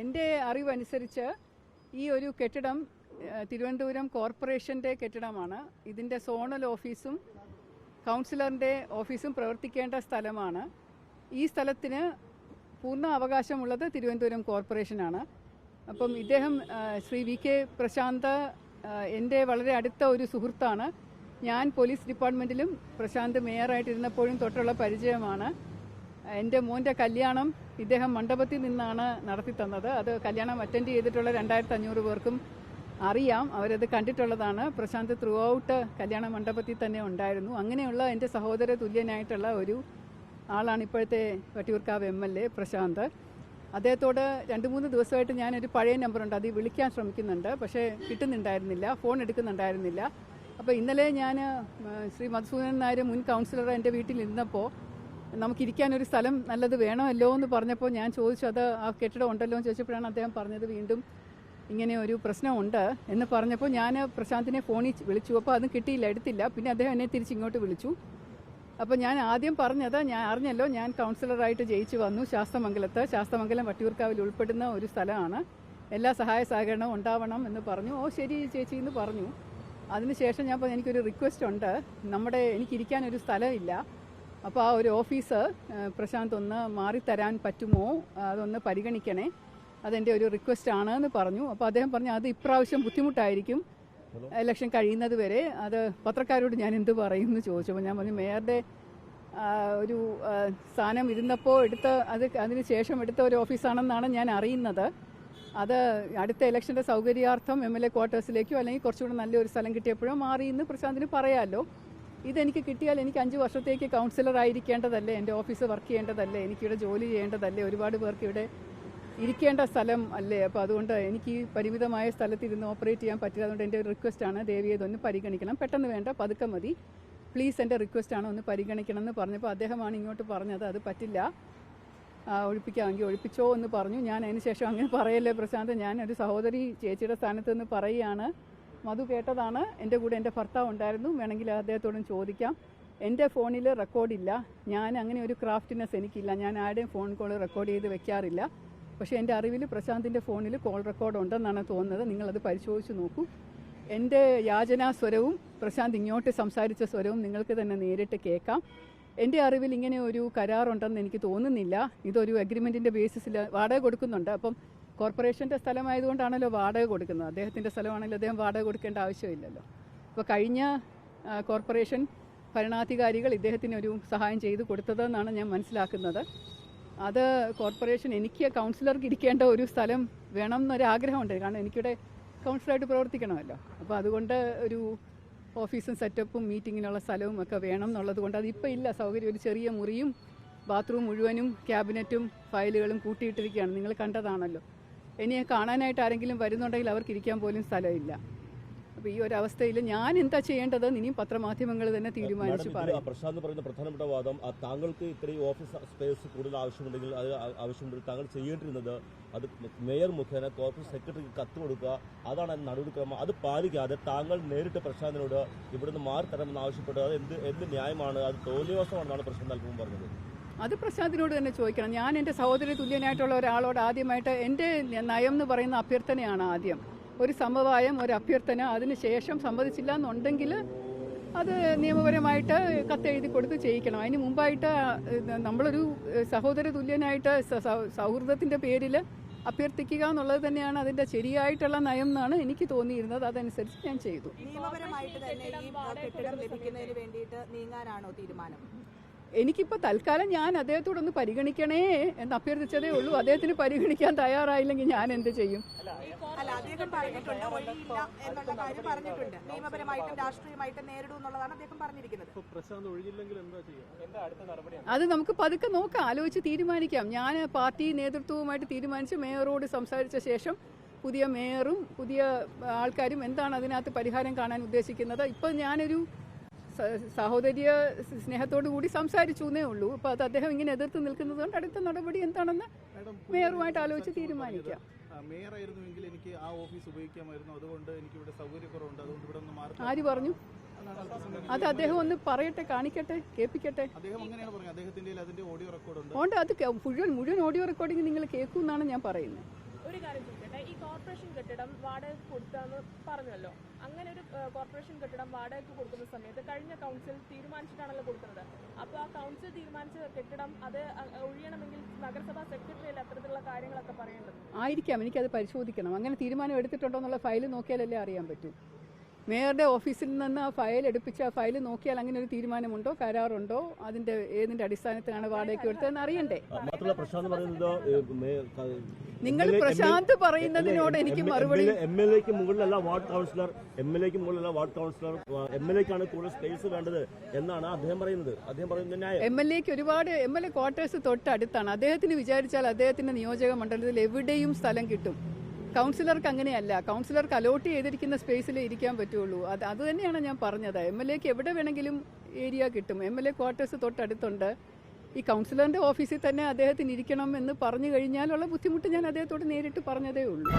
എന്റെ അറിവനുസരിച്ച് ഈ ഒരു കെട്ടിടം തിരുവനന്തപുരം കോർപ്പറേഷന്റെ കെട്ടിടമാണ്. ഇതിന്റെ സോണൽ ഓഫീസും കൗൺസിലറിന്റെ ഓഫീസും പ്രവർത്തിക്കേണ്ട സ്ഥലമാണ്. ഈ സ്ഥലത്തിന് പൂർണ അവകാശമുള്ളത് തിരുവനന്തപുരം കോർപ്പറേഷനാണ്. അപ്പം ഇദ്ദേഹം ശ്രീ വി കെ പ്രശാന്ത് എന്റെ വളരെ അടുത്ത ഒരു സുഹൃത്താണ്. ഞാൻ പോലീസ് ഡിപ്പാർട്ട്മെന്റിലും പ്രശാന്ത് മേയറായിട്ടിരുന്നപ്പോഴും തൊട്ടുള്ള പരിചയമാണ്. എന്റെ മോന്റെ കല്യാണം ഇദ്ദേഹം മണ്ഡപത്തിൽ നിന്നാണ് നടത്തി തന്നത്. അത് കല്യാണം അറ്റൻഡ് ചെയ്തിട്ടുള്ള രണ്ടായിരത്തി അഞ്ഞൂറ് പേർക്കും അറിയാം. അവരത് കണ്ടിട്ടുള്ളതാണ്. പ്രശാന്ത് ത്രൂ ഔട്ട് കല്യാണ മണ്ഡപത്തിൽ തന്നെ ഉണ്ടായിരുന്നു. അങ്ങനെയുള്ള എന്റെ സഹോദര തുല്യനായിട്ടുള്ള ഒരു ആളാണ് ഇപ്പോഴത്തെ Vattiyoorkavu M L A Prasanth. അദ്ദേഹത്തോട് രണ്ട് മൂന്ന് ദിവസമായിട്ട് ഞാനൊരു പഴയ നമ്പറുണ്ട് അത് വിളിക്കാൻ ശ്രമിക്കുന്നുണ്ട്. പക്ഷേ കിട്ടുന്നുണ്ടായിരുന്നില്ല. ഫോൺ എടുക്കുന്നുണ്ടായിരുന്നില്ല. അപ്പോൾ ഇന്നലെ ഞാൻ ശ്രീ മധുസൂദനൻ നായർ മുൻ കൗൺസിലർ എന്റെ വീട്ടിൽ ഇരുന്നപ്പോൾ നമുക്കിരിക്കാൻ ഒരു സ്ഥലം നല്ലത് വേണമല്ലോ എന്ന് പറഞ്ഞപ്പോൾ ഞാൻ ചോദിച്ചു അത് ആ കെട്ടിടം ഉണ്ടല്ലോ? എന്ന് ചോദിച്ചപ്പോഴാണ് അദ്ദേഹം പറഞ്ഞത് വീണ്ടും ഇങ്ങനെ ഒരു പ്രശ്നമുണ്ട് എന്ന് പറഞ്ഞപ്പോൾ ഞാൻ പ്രശാന്തിനെ ഫോണിൽ വിളിച്ചു. അപ്പോൾ അതും കിട്ടിയില്ല എടുത്തില്ല. പിന്നെ അദ്ദേഹം എന്നെ തിരിച്ചിങ്ങോട്ട് വിളിച്ചു. അപ്പോൾ ഞാൻ ആദ്യം പറഞ്ഞത് ഞാൻ അറിഞ്ഞല്ലോ ഞാൻ കൗൺസിലറായിട്ട് ജയിച്ചു വന്നു ശാസ്തമംഗലത്ത്. ശാസ്തമംഗലം വട്ടിയൂർക്കാവിൽ ഉൾപ്പെടുന്ന ഒരു സ്ഥലമാണ്. എല്ലാ സഹായ സഹകരണവും ഉണ്ടാവണം എന്ന് പറഞ്ഞു. ഓ ശരി ചേച്ചി എന്ന് പറഞ്ഞു. അതിനുശേഷം ഞാൻ പറഞ്ഞു എനിക്കൊരു റിക്വസ്റ്റ് ഉണ്ട്. നമ്മുടെ എനിക്കിരിക്കാൻ ഒരു സ്ഥലമില്ല. അപ്പോൾ ആ ഒരു ഓഫീസ് പ്രശാന്ത് ഒന്ന് മാറിത്തരാൻ പറ്റുമോ? അതൊന്ന് പരിഗണിക്കണേ. അതെന്റെ ഒരു റിക്വസ്റ്റ് ആണ് എന്ന് പറഞ്ഞു. അപ്പോൾ അദ്ദേഹം പറഞ്ഞു അത് ഇപ്രാവശ്യം ബുദ്ധിമുട്ടായിരിക്കും. ഇലക്ഷൻ കഴിയുന്നത് വരെ അത് പത്രക്കാരോട് ഞാൻ എന്ത് പറയും എന്ന് ചോദിച്ചപ്പോൾ ഞാൻ പറഞ്ഞു മേയറുടെ ഒരു സ്ഥാനം ഇരുന്നപ്പോൾ എടുത്ത അത് അതിന് ശേഷം എടുത്ത ഒരു ഓഫീസാണെന്നാണ് ഞാൻ അറിയുന്നത്. അത് അടുത്ത ഇലക്ഷന്റെ സൗകര്യാർത്ഥം എം എൽ എ ക്വാർട്ടേഴ്സിലേക്കോ അല്ലെങ്കിൽ കുറച്ചുകൂടെ നല്ലൊരു സ്ഥലം കിട്ടിയപ്പോഴോ മാറി എന്ന് പ്രശാന്തിന് പറയാമല്ലോ ഇതെനിക്ക് കിട്ടിയാൽ എനിക്ക് അഞ്ച് വർഷത്തേക്ക് കൗൺസിലർ ആയിരിക്കേണ്ടതല്ലേ? എന്റെ ഓഫീസ് വർക്ക് ചെയ്യേണ്ടതല്ലേ? എനിക്കിവിടെ ജോലി ചെയ്യേണ്ടതല്ലേ? ഒരുപാട് പേർക്ക് ഇവിടെ ഇരിക്കേണ്ട സ്ഥലം അല്ലേ? അപ്പോൾ അതുകൊണ്ട് എനിക്ക് പരിമിതമായ സ്ഥലത്ത് ഇരുന്ന് ഓപ്പറേറ്റ് ചെയ്യാൻ പറ്റില്ല. അതുകൊണ്ട് എന്റെ ഒരു ആണ് ദേവിയെ ഇതൊന്ന് പരിഗണിക്കണം. പെട്ടെന്ന് വേണ്ട പതുക്കെ മതി. പ്ലീസ് എന്റെ ആണ് ഒന്ന് പരിഗണിക്കണം എന്ന് പറഞ്ഞപ്പോൾ അദ്ദേഹമാണ് ഇങ്ങോട്ട് പറഞ്ഞത് അത് പറ്റില്ല. ഒഴിപ്പിക്കാമെങ്കിൽ ഒഴിപ്പിച്ചോ എന്ന് പറഞ്ഞു. ഞാൻ അതിന് ശേഷം അങ്ങനെ പറയല്ലേ പ്രശാന്ത്? ഞാൻ ഒരു സഹോദരി ചേച്ചിയുടെ സ്ഥാനത്ത് നിന്ന് പറയുകയാണ്. മധു കേട്ടതാണ്. എന്റെ കൂടെ എന്റെ ഭർത്താവ് ഉണ്ടായിരുന്നു. വേണമെങ്കിൽ അദ്ദേഹത്തോടും ചോദിക്കാം. എന്റെ ഫോണിൽ റെക്കോർഡില്ല ഞാൻ അങ്ങനെ ഒരു ക്രാഫ്റ്റിനെസ് എനിക്കില്ല. ഞാൻ ആരുടെയും ഫോൺ കോൾ റെക്കോർഡ് ചെയ്ത് വെക്കാറില്ല. പക്ഷേ എന്റെ അറിവിൽ പ്രശാന്തിന്റെ ഫോണിൽ കോൾ റെക്കോർഡ് ഉണ്ടെന്നാണ് തോന്നുന്നത്. നിങ്ങളത് പരിശോധിച്ച് നോക്കൂ. എന്റെ യാചനാ സ്വരവും പ്രശാന്ത് ഇങ്ങോട്ട് സംസാരിച്ച സ്വരവും നിങ്ങൾക്ക് തന്നെ നേരിട്ട് കേൾക്കാം. എന്റെ അറിവിൽ ഇങ്ങനെ ഒരു കരാറുണ്ടെന്ന് എനിക്ക് തോന്നുന്നില്ല. ഇതൊരു അഗ്രിമെന്റിന്റെ ബേസിസിൽ വാടക കൊടുക്കുന്നുണ്ട്. അപ്പം കോർപ്പറേഷന്റെ സ്ഥലമായതുകൊണ്ടാണല്ലോ വാടക കൊടുക്കുന്നത്. അദ്ദേഹത്തിന്റെ സ്ഥലമാണെങ്കിൽ അദ്ദേഹം വാടക കൊടുക്കേണ്ട ആവശ്യമില്ലല്ലോ. അപ്പോൾ കഴിഞ്ഞ കോർപ്പറേഷൻ ഭരണാധികാരികൾ ഇദ്ദേഹത്തിന് ഒരു സഹായം ചെയ്തു കൊടുത്തതെന്നാണ് ഞാൻ മനസ്സിലാക്കുന്നത്. അത് കോർപ്പറേഷൻ എനിക്ക് കൗൺസിലർക്ക് ഇരിക്കേണ്ട ഒരു സ്ഥലം വേണം എന്നൊരു ആഗ്രഹമുണ്ട് കാരണം എനിക്കിവിടെ കൗൺസിലറായിട്ട് പ്രവർത്തിക്കണമല്ലോ. അപ്പോൾ അതുകൊണ്ട് ഒരു ഓഫീസും സെറ്റപ്പും മീറ്റിങ്ങിനുള്ള സ്ഥലവും ഒക്കെ വേണം എന്നുള്ളത് കൊണ്ട് അതിപ്പോൾ ഇല്ല. സൗകര്യം ഒരു ചെറിയ മുറിയും ബാത്റൂം മുഴുവനും ക്യാബിനറ്റും ഫയലുകളും കൂട്ടിയിട്ടിരിക്കുകയാണ്. നിങ്ങൾ കണ്ടതാണല്ലോ. ഇനി കാണാനായിട്ട് ആരെങ്കിലും വരുന്നുണ്ടെങ്കിൽ അവർക്ക് ഇരിക്കാൻ പോലും സ്ഥലമില്ല. അപ്പോൾ ഈ ഒരു അവസ്ഥയിൽ ഞാൻ എന്താ ചെയ്യേണ്ടത് ഇനിയും പത്രമാധ്യമങ്ങൾ തന്നെ തീരുമാനിച്ചു പറയും. പ്രശാന്ത് പറയുന്ന പ്രധാനപ്പെട്ട വാദം താങ്കൾക്ക് ഇത്രയും ഓഫീസ് സ്പേസ് കൂടുതൽ ആവശ്യമുണ്ടെങ്കിൽ അത് ആവശ്യമുണ്ടെങ്കിൽ താങ്കൾ ചെയ്യേണ്ടിരുന്നത് അത് മേയർ മുഖേന കോർപ്പറേറ്റ് സെക്രട്ടറിക്ക് കത്ത് കൊടുക്കുക. അതാണ് നടപടിക്രമം. അത് പാലിക്കാതെ താങ്കൾ നേരിട്ട് പ്രശാന്തിനോട് ഇവിടുന്ന് മാറി തരണമെന്ന് ആവശ്യപ്പെട്ടത് അത് എന്ത് എന്ത് ന്യായമാണ്? അത് തോന്നിയവസമാണെന്നാണ് പ്രശാന്ത് അല്പം പറഞ്ഞത്. അത് പ്രശാന്തിനോട് തന്നെ ചോദിക്കണം. ഞാൻ എന്റെ സഹോദരി തുല്യനായിട്ടുള്ള ഒരാളോട് ആദ്യമായിട്ട് എന്റെ നയം എന്ന് പറയുന്ന അഭ്യർത്ഥനയാണ് ആദ്യം. ഒരു സമവായം ഒരു അഭ്യർത്ഥന അതിനുശേഷം സമ്മതിച്ചില്ല എന്നുണ്ടെങ്കിൽ അത് നിയമപരമായിട്ട് കത്തെഴുതി കൊടുത്ത് ചെയ്യിക്കണം. അതിന് മുമ്പായിട്ട് നമ്മളൊരു സഹോദര തുല്യനായിട്ട് സൗഹൃദത്തിന്റെ പേരിൽ അഭ്യർത്ഥിക്കുക എന്നുള്ളത് തന്നെയാണ് അതിന്റെ ശരിയായിട്ടുള്ള നയം എന്നാണ് എനിക്ക് തോന്നിയിരുന്നത്. അതനുസരിച്ച് ഞാൻ ചെയ്തു. നിയമപരമായിട്ട് തന്നെ ഈ കെട്ടിടം ലഭിക്കുന്നതിന് വേണ്ടിയിട്ട് നീങ്ങാനാണോ തീരുമാനം? എനിക്കിപ്പോൾ തൽക്കാലം ഞാൻ അദ്ദേഹത്തോടൊന്ന് പരിഗണിക്കണേ എന്ന് അഭ്യർത്ഥിച്ചതേ ഉള്ളൂ. അദ്ദേഹത്തിന് പരിഗണിക്കാൻ തയ്യാറായില്ലെങ്കിൽ ഞാൻ എന്ത് ചെയ്യും? അല്ല അദ്ദേഹം പറഞ്ഞിട്ടുണ്ട് ഒഴിയില്ല എന്നുള്ള കാര്യം പറഞ്ഞിട്ടുണ്ട്. നിയമപരമായിട്ടും രാഷ്ട്രീയമായിട്ടും നേരിടും എന്നുള്ളതാണ് അദ്ദേഹം പറഞ്ഞിരിക്കുന്നത്. അത് നമുക്ക് പതുക്കെ നോക്കാം ആലോചിച്ച് തീരുമാനിക്കാം. ഞാൻ പാർട്ടി നേതൃത്വവുമായിട്ട് തീരുമാനിച്ച് മേയറോട് സംസാരിച്ച ശേഷം പുതിയ മേയറും പുതിയ ആൾക്കാരും എന്താണ് അതിനകത്ത് പരിഹാരം കാണാൻ ഉദ്ദേശിക്കുന്നത്? ഇപ്പം ഞാനൊരു സഹോദര്യ സ്നേഹത്തോടു കൂടി സംസാരിച്ചു എന്നേ ഉള്ളൂ. അപ്പോൾ അത് അദ്ദേഹം ഇങ്ങനെ എതിർത്ത് നിൽക്കുന്നത് കൊണ്ട് അടുത്ത നടപടി എന്താണെന്ന് മേയറുമായിട്ട് ആലോചിച്ച് തീരുമാനിക്കാം. മേയറായിരുന്നുവെങ്കിൽ എനിക്ക് ആ ഓഫീസ് ഉപയോഗിക്കാമായിരുന്നു. അതുകൊണ്ട് എനിക്ക് ഇവിടെ സൗകര്യക്കുറവുണ്ട്. അതുകൊണ്ട് ഇവിടെ ഒന്ന് മാറി ആര് പറഞ്ഞു? അത് അദ്ദേഹം ഒന്ന് പറയട്ടെ കാണിക്കട്ടെ കേൾപ്പിക്കട്ടെ. അദ്ദേഹം അങ്ങനെയാണ് പറഞ്ഞത്. അദ്ദേഹത്തിന്റെ കയ്യിൽ അതിന്റെ ഓഡിയോ റെക്കോർഡ് ഉണ്ട് അതുകൊണ്ട് അത് മുഴുവൻ മുഴുവൻ ഓഡിയോ റെക്കോർഡിംഗ് നിങ്ങൾ കേൾക്കും എന്നാണ് ഞാൻ പറയുന്നത്. ഒരു കാര്യം ഈ കോർപ്പറേഷൻ കെട്ടിടം വാടകയ്ക്ക് കൊടുത്താന്ന് പറഞ്ഞല്ലോ. അങ്ങനെ ഒരു കോർപ്പറേഷൻ കെട്ടിടം വാടകയ്ക്ക് കൊടുക്കുന്ന സമയത്ത് കഴിഞ്ഞ കൗൺസിൽ തീരുമാനിച്ചിട്ടാണല്ലോ കൊടുക്കുന്നത്. അപ്പോൾ ആ കൗൺസിൽ തീരുമാനിച്ച കെട്ടിടം അത് ഒഴിയണമെങ്കിൽ നഗരസഭാ സെക്രട്ടറിയല്ലേ അത്തരത്തിലുള്ള കാര്യങ്ങളൊക്കെ പറയേണ്ടത്? ആയിരിക്കാം. എനിക്കത് പരിശോധിക്കണം. അങ്ങനെ തീരുമാനം എടുത്തിട്ടുണ്ടോ എന്നുള്ള ഫയൽ നോക്കിയാലല്ലേ അറിയാൻ പറ്റൂ. മേയറുടെ ഓഫീസിൽ നിന്ന് ആ ഫയൽ എടുപ്പിച്ച് ആ ഫയൽ നോക്കിയാൽ അങ്ങനെ ഒരു തീരുമാനമുണ്ടോ കരാറുണ്ടോ? അതിന്റെ ഏതിന്റെ അടിസ്ഥാനത്തിലാണ് വാടകയ്ക്ക് എടുത്തതെന്ന് അറിയണ്ടേ? നിങ്ങൾ പ്രശാന്ത് പറയുന്നതിനോട് എനിക്ക് മറുപടി എം എൽ എക്ക് മുകളിലല്ല വാർഡ് കൗൺസിലർ എം എൽ എക്ക് മുകളിലല്ല വാർഡ് കൗൺസിലർ എം എൽ എക്കാണ് കൂടുതൽ സ്പേസ് വേണ്ടത് എന്നാണ് അദ്ദേഹം പറയുന്നത്. അദ്ദേഹം പറയുന്നത് എം എൽ എക്ക് ഒരുപാട് എം എൽ എ ക്വാർട്ടേഴ്സ് തൊട്ടടുത്താണ്. അദ്ദേഹത്തിന് വിചാരിച്ചാൽ അദ്ദേഹത്തിന്റെ നിയോജക മണ്ഡലത്തിൽ എവിടെയും സ്ഥലം കിട്ടും. കൗൺസിലർക്ക് അങ്ങനെയല്ല. കൗൺസിലർക്ക് അലോട്ട് ചെയ്തിരിക്കുന്ന സ്പേസിൽ ഇരിക്കാൻ പറ്റുള്ളൂ. അത് അത് തന്നെയാണ് ഞാൻ പറഞ്ഞത്. എം എൽ എക്ക് എവിടെ വേണമെങ്കിലും ഏരിയ കിട്ടും. എം എൽ എ ക്വാർട്ടേഴ്സ് തൊട്ടടുത്തുണ്ട്. ഈ കൗൺസിലറിന്റെ ഓഫീസിൽ തന്നെ അദ്ദേഹത്തിന് ഇരിക്കണം എന്ന് പറഞ്ഞു കഴിഞ്ഞാലുള്ള ബുദ്ധിമുട്ട് ഞാൻ അദ്ദേഹത്തോട് നേരിട്ട് പറഞ്ഞതേ ഉള്ളൂ.